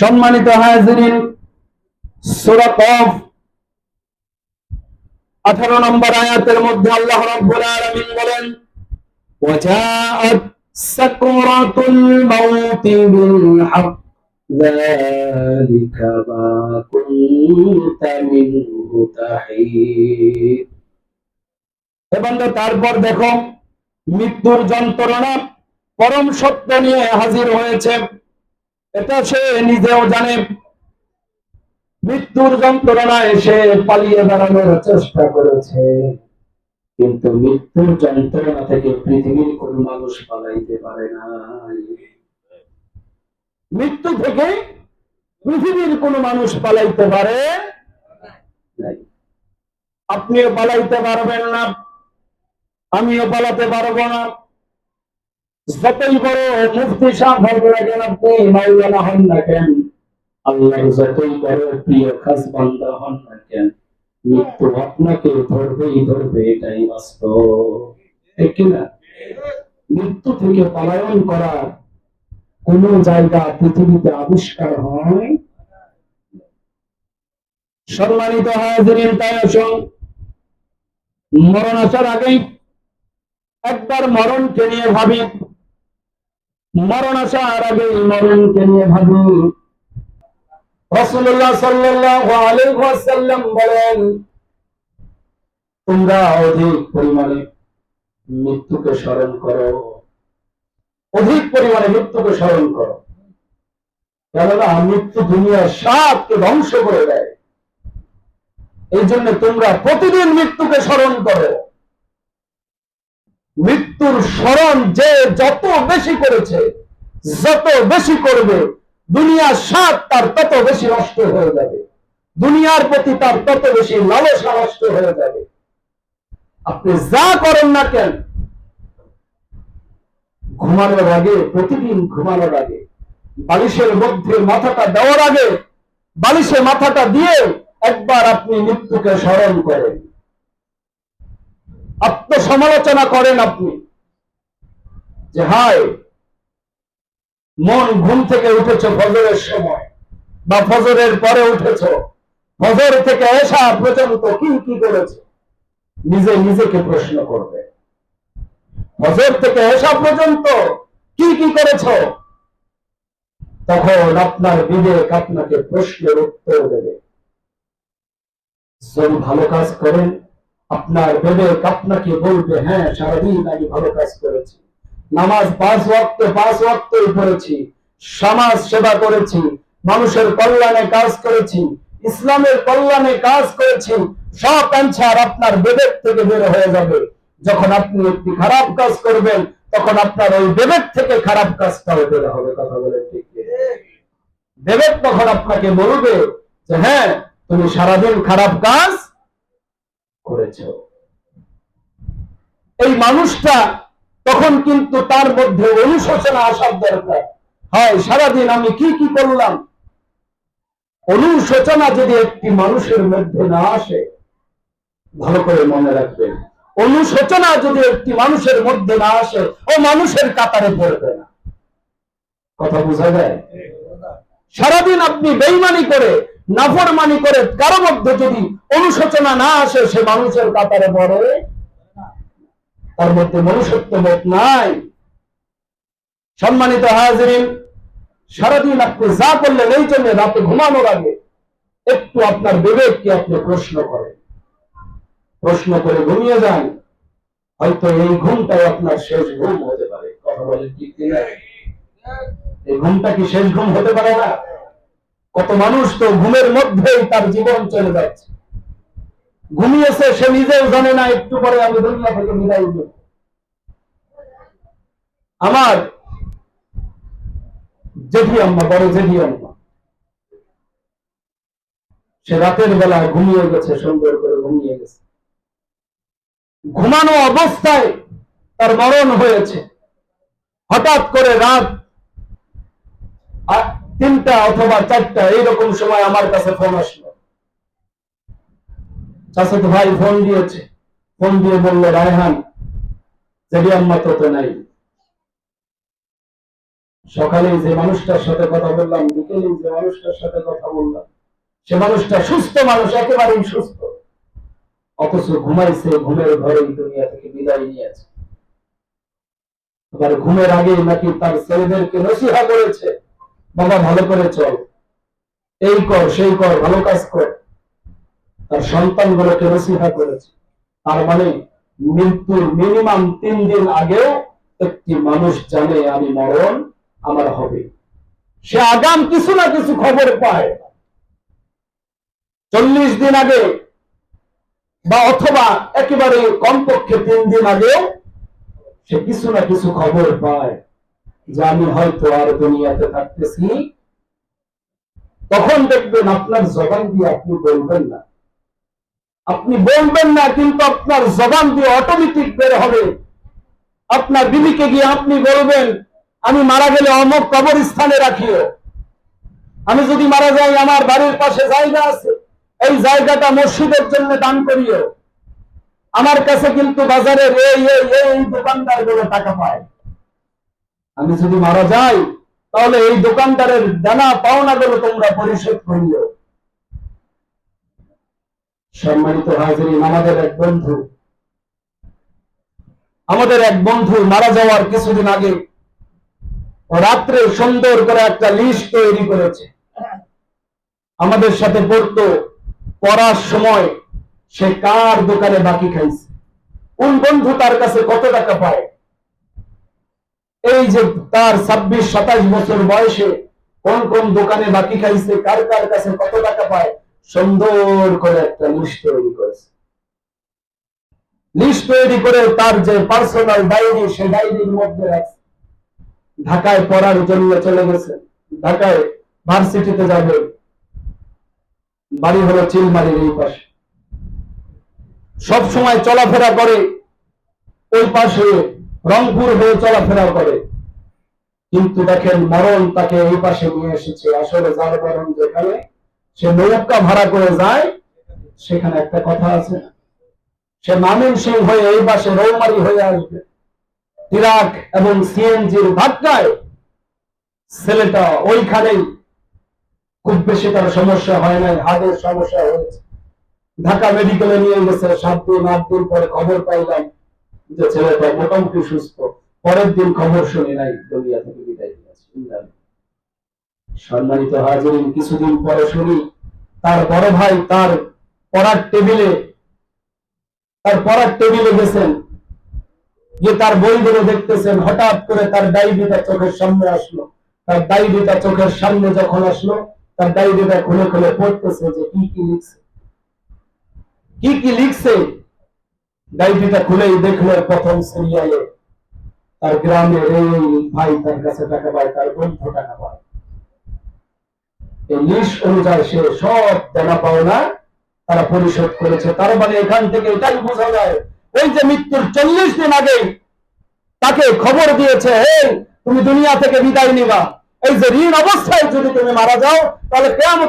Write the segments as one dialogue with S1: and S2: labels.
S1: সম্মানিত হাজিরিন সূরা কফ 18 নম্বর আয়াতের মধ্যে আল্লাহ রাব্বুল আলামিন বলেন وجاءت سكرة الموت بالحق ذلك ما كنت منه تحيد এবং তারপর দেখো মৃত্যুর যন্ত্রণা পরম সত্য নিয়ে হাজির হয়েছে এটা সে নিজেও জানে। মৃত্যুর যন্ত্রণায় সে পালিয়ে বেড়ানোর চেষ্টা করেছে। কিন্তু মৃত্যুর যন্ত্রণা থেকে পৃথিবীর কোন মানুষ পালাইতে পারে না। মৃত্যু থেকে পৃথিবীর কোন মানুষ পালাইতে পারে আপনিও পালাইতে পারবেন না, আমিও পালাতে পারব না। যতই বড় মুফতি সাহ হন না কেন আপনি, মাওলানা হন না কেন? আল্লাহর যতই বড় প্রিয় খাস বান্দা হন না কেন? মৃত্যু আপনাকে ধরবেই ধরবে, এটাই বাস্তব। ঠিক কিনা? মৃত্যু থেকে পলায়ন করা কোন জায়গা পৃথিবীতে আবিষ্কার হয়? সম্মানিত হাজিরিন, তাই আসুন। মরণ আসার আগেই একবার মরণকে নিয়ে ভাবি। মরণ আসার আগে মরণকে নিয়ে ভাবি। রসুল্লাহ সাল্লাল্লাহু বলেন, তোমরা অধিক পরিমাণে মৃত্যুকে স্মরণ করো। অধিক পরিমাণে মৃত্যুকে স্মরণ করো। কেননা মৃত্যু দুনিয়ার সাপকে ধ্বংস করে দেয়। এই জন্য তোমরা প্রতিদিন মৃত্যুকে স্মরণ করো। মৃত্যুর স্মরণ যে যত বেশি করেছে, যত বেশি করবে, দুনিয়ার স্বাদ তার তত বেশি নষ্ট হয়ে যাবে। দুনিয়ার প্রতি তার তত বেশি লালসা নষ্ট হয়ে যাবে। আপনি যা করেন না কেন, ঘুমানোর আগে, প্রতিদিন ঘুমানোর আগে, বালিশের মধ্যে মাথাটা দেওয়ার আগে, বালিশে মাথাটা দিয়ে একবার আপনি মৃত্যুকে স্মরণ করেন। আত্মসমালোচনা করেন আপনি। যে হায়, মন ঘুম থেকে উঠেছ ফজরের সময়, বা ফজরের পরে উঠেছ, ফজর থেকে এসা পর্যন্ত কি কি করেছে? নিজে নিজেকে প্রশ্ন করবে। ফজর থেকে এসা পর্যন্ত কি কি করেছ? তখন আপনার বিবেক আপনাকে প্রশ্নের উত্তর দেবে। ভালো কাজ করেন আপনার বিবেক আপনাকে বলবে হ্যাঁ সারাদিন আমি ভালো কাজ করেছি। নামাজ পাঁচ ওয়াক্ত, পাঁচ ওয়াক্তই পড়েছি। সমাজ সেবা করেছি। মানুষের কল্যাণে কাজ করেছি। ইসলামের কল্যাণে কাজ করেছি। সব অ্যান্সার আপনার বিবেক থেকে বের হয়ে যাবে। যখন আপনি একটি খারাপ কাজ করবেন, তখন আপনার ওই বিবেক থেকে খারাপ কাজটাও বের হবে কথা বলে ঠিক? বিবেক তখন আপনাকে বলবে যে হ্যাঁ তুমি সারাদিন খারাপ কাজ করেছ। এই মানুষটা তখন কিন্তু তার মধ্যে অনুশোচনা আসার দরকার। হয়, সারাদিন আমি কি কি করলাম? অনুশোচনা যদি একটি মানুষের মধ্যে না আসে, ভালো করে মনে রাখবেন, অনুশোচনা যদি একটি মানুষের মধ্যে না আসে, ও মানুষের কাতারে পড়বে না। কথা বোঝা যায়? সারাদিন আপনি বেইমানি করে নাফরমানি করে কারও মধ্যে যদি অনুশোচনা না আসে, সে মানুষের কাতারে পড়ে তার মধ্যে মনুষ্যত্ব বোধ নাই। সম্মানিত হাজরিন, সারাদিন আপনি যা করলেন এই জন্য রাতে ঘুমানোর আগে একটু আপনার বিবেককে আপনি প্রশ্ন করেন। প্রশ্ন করে ঘুমিয়ে যান। হয়তো এই ঘুমটাই আপনার শেষ ঘুম হতে পারে। কথা বলে ঠিক এই ঘুমটা কি শেষ ঘুম হতে পারে না? কত মানুষ তো ঘুমের মধ্যেই তার জীবন চলে যাচ্ছে। ঘুমিয়েছে, সে নিজেও জানে না, একটু পরে আমি দুনিয়া থেকে বিদায় দেব আমার জেঠি আম্মা, বড় জেঠি আম্মা, সে রাতের বেলা ঘুমিয়ে গেছে সুন্দর করে ঘুমিয়ে গেছে। ঘুমানো অবস্থায় তার মরণ হয়েছে। হঠাৎ করে রাত তিনটা অথবা চারটা, এইরকম সময় আমার কাছে ফোন আসলো। চাচাতো ভাই ফোন দিয়েছে। ফোন দিয়ে বলল, রায়হান আম্মা তো তো নাই। সকালে যে মানুষটার সাথে কথা বললাম, বিকেলে যে মানুষটার সাথে কথা বললাম, সে মানুষটা সুস্থ মানুষ, একেবারেই সুস্থ। অথচ ঘুমাইছে, ঘুমের ঘরে দুনিয়া থেকে বিদায় নিয়েছে। আবার ঘুমের আগে নাকি তার ছেলেদেরকে নসিহা করেছে বাবা ভালো করে চল। এই কর, সেই কর, ভালো কাজ কর। তার সন্তানগুলোকে নসিহা করেছে। তার মানে মৃত্যুর মিনিমাম তিন দিন আগেও একটি মানুষ জানে আমি মরণ আমার হবে। সে আগাম কিছু না কিছু খবর পায়। চল্লিশ দিন আগে বা অথবা একেবারে কমপক্ষে তিন দিন আগেও সে কিছু না কিছু খবর পায়। যে আমি হয়তো আর দুনিয়াতে থাকতেছি। তখন দেখবেন আপনার জবান দিয়ে আপনি বলবেন না। আপনি বলবেন না, কিন্তু আপনার জবান দিয়ে অটোমেটিক বের হবে। আপনার বিবিকে গিয়ে আপনি বলবেন, আমি মারা গেলে অমক কবরস্থানে রাখিও। আমি যদি মারা যাই, আমার বাড়ির পাশে জায়গা আছে। এই জায়গাটা মসজিদের জন্য দান করিও। আমার কাছে কিন্তু এই এই দোকানদারগুলো টাকা পায়। আমি যদি মারা যাই, তাহলে এই দোকানদারের দেনা পাওনা গুলো তোমরা পরিশোধ করিও। সম্মানিত হাজিরিন, আমাদের এক বন্ধু, আমাদের এক বন্ধু মারা যাওয়ার কিছুদিন আগে রাত্রে সুন্দর করে একটা লিস্ট তৈরি করেছে। আমাদের সাথে পড়তো, পড়ার সময় সে কার দোকানে বাকি খাইছে? কোন বন্ধু তার কাছে কত টাকা পায়? এই যে তার ছাব্বিশ, সাতাশ বছর বয়সে কোন কোন দোকানে বাকি খাইছে, কার কার কাছে কত টাকা পায়, সুন্দর করে একটা লিস্ট তৈরি করেছে। লিস্ট তৈরি করে তার যে পার্সোনাল ডায়েরি সে ডায়েরির মধ্যে রাখছে। ঢাকায় পড়ার জন্য চলে গেছে। ঢাকায় ভার্সিটিতে যাবে। বাড়ি হলো চিলমারির এই পাশে। সব সময় চলাফেরা করে ওই পাশে রংপুর হয়ে চলাফেরা করে। কিন্তু দেখেন মরণ তাকে এই পাশে নিয়ে এসেছে। আসলে যার মরণ যেখানে, সে নৌকা ভাড়া করে যায়, সেখানে একটা কথা আছে সে মামিন সিং হয়ে এই পাশে রৌমারি হয়ে আসবে। ইরাক এবং সিএনজির ধাক্কায় ছেলেটা ওইখানেই খুব বেশি তার সমস্যা হয় নাই হার্টের সমস্যা হয়েছে। ঢাকা মেডিকেলে নিয়ে গেছে, সাত দিন, আট দিন পরে খবর পাইলাম। যে ছেলেটা মোটামুটি সুস্থ পরের দিন খবর শুনি নাই থেকে বিদায় ইন্দ্রাণী। সম্মানিত কিছুদিন পরে শুনি, তার বড় ভাই তার পড়ার টেবিলে, তার পড়ার টেবিলে গেছেন। তার বইগুলো দেখতেছেন, হঠাৎ করে তার ডায়েরিটা চোখের সামনে আসলো। তার ডায়েরিটা চোখের সামনে যখন আসলো, তার ডায়েরিটা খুলে খুলে পড়তেছে যে, কি কি লিখছে? কি কি লিখছে? ডায়েরিটা খুলেই দেখল প্রথম সিরিয়ালে। তার গ্রামের এই ভাই তার কাছে টাকা পায়, তার বন্ধু টাকা পায়। এই লিস্ট অনুযায়ী সে সব দেনা পাওনা তারা পরিশোধ করেছে। তার মানে এখান থেকে এটাই বোঝা যায় ওই যে মৃত্যুর চল্লিশ দিন আগে তাকে খবর দিয়েছে হে তুমি দুনিয়া থেকে বিদায় নিবা। এই যে ঋণ অবস্থায় যদি তুমি মারা যাও, তাহলে কেমন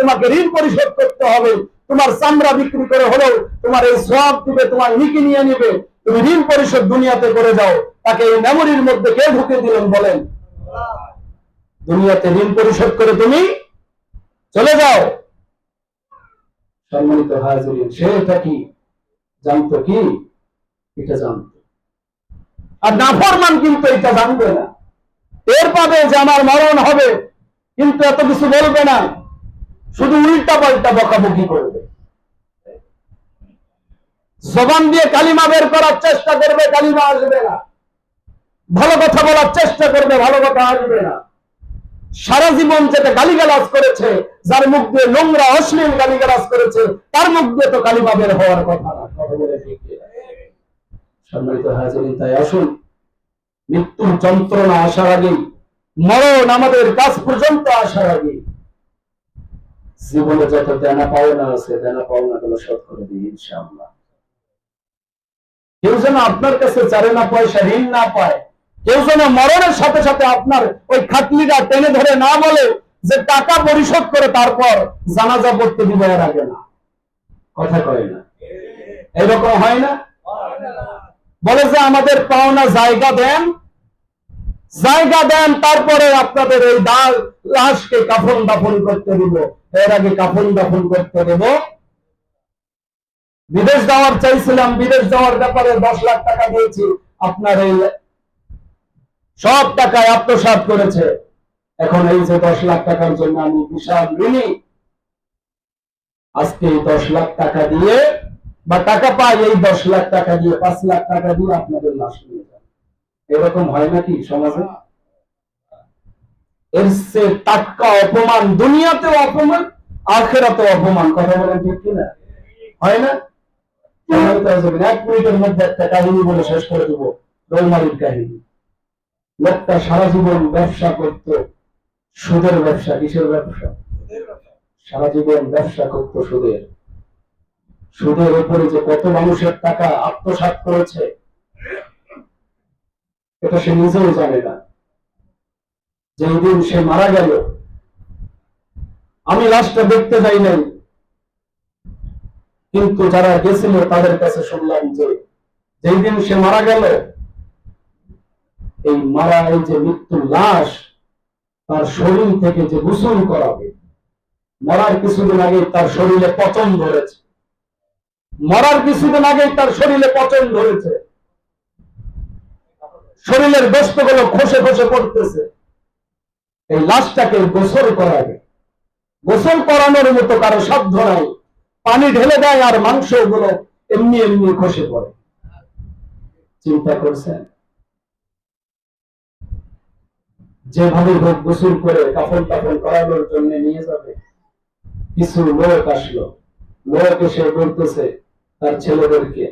S1: তোমাকে ঋণ পরিশোধ করতে হবে। তোমার চামড়া বিক্রি করে হলেও তোমার এই সব দিবে, তোমার নিকি নিয়ে নিবে, তুমি ঋণ পরিশোধ দুনিয়াতে করে যাও। তাকে এই মেমোরির মধ্যে কে ঢুকে দিলেন বলেন? দুনিয়াতে ঋণ পরিশোধ করে তুমি চলে যাও। সম্মানিত হাজিরিন, সে কি? জানতো কি? এটা জানতো। আর নাফরমান কিন্তু এটা জানবে না। এর পাবে যে আমার মরণ হবে, কিন্তু এত কিছু বলবে না। শুধু উল্টা পাল্টা বকাবকি করবে। জবান দিয়ে কালিমা বের করার চেষ্টা করবে, কালিমা আসবে না। ভালো কথা বলার চেষ্টা করবে, ভালো কথা আসবে না। সারা জীবন যেটা গালিগালাজ করেছে, যার মুখ দিয়ে নোংরা, অশ্লীল গালিগালাজ করেছে, তার মুখ দিয়ে তো কালিমা বের হওয়ার কথা না সম্মানিত হাজিরিন, তাই আসুন। মৃত্যুর যন্ত্রণা আসার আগেই, মরণ আমাদের কাছ পর্যন্ত আসার আগে জীবনে যত দেনা পাওনা আছে, দেনা পাওনা গুলো শোধ করে দিই, ইনশাআল্লাহ। কেউ যেন আপনার কাছে চারে না পয়সা ঋণ না পায়, কেউ যেন মরণের সাথে সাথে আপনার ওই খাটলিটা টেনে ধরে না বলে যে টাকা পরিশোধ করে তারপর জানাজা পড়তে দিবে এর আগে না। কথা কয় না। এরকম হয় না? বলে যে আমাদের পাওনা জায়গা দেন জায়গা দেন, তারপরে আপনাদের এই দাল লাশকে কাফন দাফন করতে দিব। এর আগে কাফন দাফন করতে দেব। বিদেশ যাওয়ার চাইছিলাম, বিদেশ যাওয়ার ব্যাপারে দশ লাখ টাকা দিয়েছি। আপনার এই সব টাকায় আত্মসাৎ করেছে। এখন এই যে দশ লাখ টাকার জন্য আমি বিশাল ঋণী। আজকে এই দশ লাখ টাকা দিয়ে বা টাকা পাই এই দশ লাখ টাকা দিয়ে, পাঁচ লাখ টাকা দিয়ে আপনাদের লাশ নিয়ে যান এরকম হয় নাকি সমাজে? এর সে টাটকা অপমান দুনিয়াতেও অপমান আখেরাতেও অপমান কথা বলেন ঠিক কিনা? হয় না? এক মিনিটের মধ্যে একটা কাহিনী বলে শেষ করে দেবো রৌমারির কাহিনী। লোকটা সারা জীবন ব্যবসা করত সুদের ব্যবসা কিসের ব্যবসা। সারা জীবন ব্যবসা করত সুদের। সুদের উপরে যে কত মানুষের টাকা আত্মসাৎ করেছে এটা সে নিজেও জানে না। যেই দিন সে মারা গেল, আমি লাশটা দেখতে যাই নাই। কিন্তু যারা গেছিল তাদের কাছে শুনলাম যে যেই দিন সে মারা গেল, এই মারা, এই যে মৃত্যুর লাশ, তার শরীর থেকে যে গোসল করাবে মরার কিছুদিন আগে তার শরীরে পচন ধরেছে। মরার কিছুদিন আগে তার শরীরে পচন ধরেছে। শরীরের গোস্তগুলো খসে খসে পড়তেছে। এই লাশটাকে গোসল করাবে গোসল করানোর মতো কারও সাধ্য নাই। পানি ঢেলে দেয় আর মাংসগুলো এমনি এমনি খসে পড়ে। চিন্তা করছেন? যেভাবে হোক গোসল করে কাফন টাফন করানোর জন্য নিয়ে যাবে। কিছু লোক আসলো। লোক এসে বলতেছে, তার ছেলেদেরকে,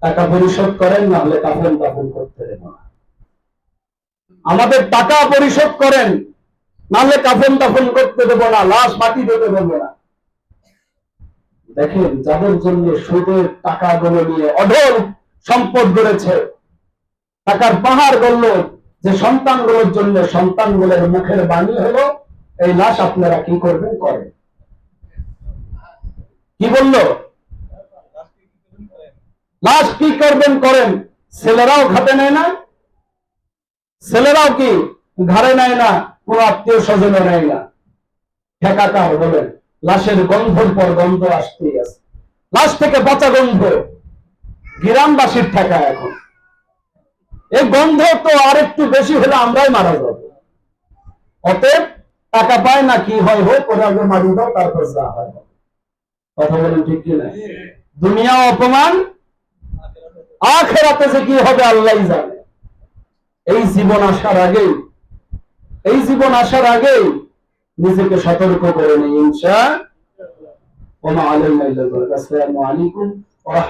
S1: টাকা পরিশোধ করেন না হলে কাফন টাফন করতে দেব না। আমাদের টাকা পরিশোধ করেন, নাহলে কাফন দাফন করতে দেবো না, লাশ মাটি দিতে দেবো না। দেখেন, যাদের জন্য সুদের টাকাগুলো নিয়ে অঢল সম্পদ গড়েছে, টাকার পাহাড় গড়ল, যে সন্তানগুলোর জন্য সন্তানগুলোর মুখের বাণী হলো, এই লাশ আপনারা কি করবেন, করেন। কি বলল? লাশ কি করবেন, করেন। ছেলেরাও খাতে নেয় না ছেলেরাও কি ঘরে নেয় না কোন আত্মীয় স্বজনে নেয় না? ঠেকাকার বলেন? লাশের গন্ধর পর গন্ধ আসতেই আছে। লাশ থেকে পচা গন্ধ। গ্রামবাসীর ঠেকা এখন। এই গন্ধ তো আর একটু বেশি হলে আমরাই মারা যাব। অতএব টাকা পায় না কি হয় হোক ওরা আগে মারি দাও তারপর যা হয়। কথা বলেন ঠিক কি না দুনিয়া অপমান আখেরাতে যে কি হবে আল্লাহ জানে। এই জীবন আসার আগে এই জীবন আসার আগে নিজেকে সতর্ক করে নেই, ইনশা ওমা আলাইকুম ওয়া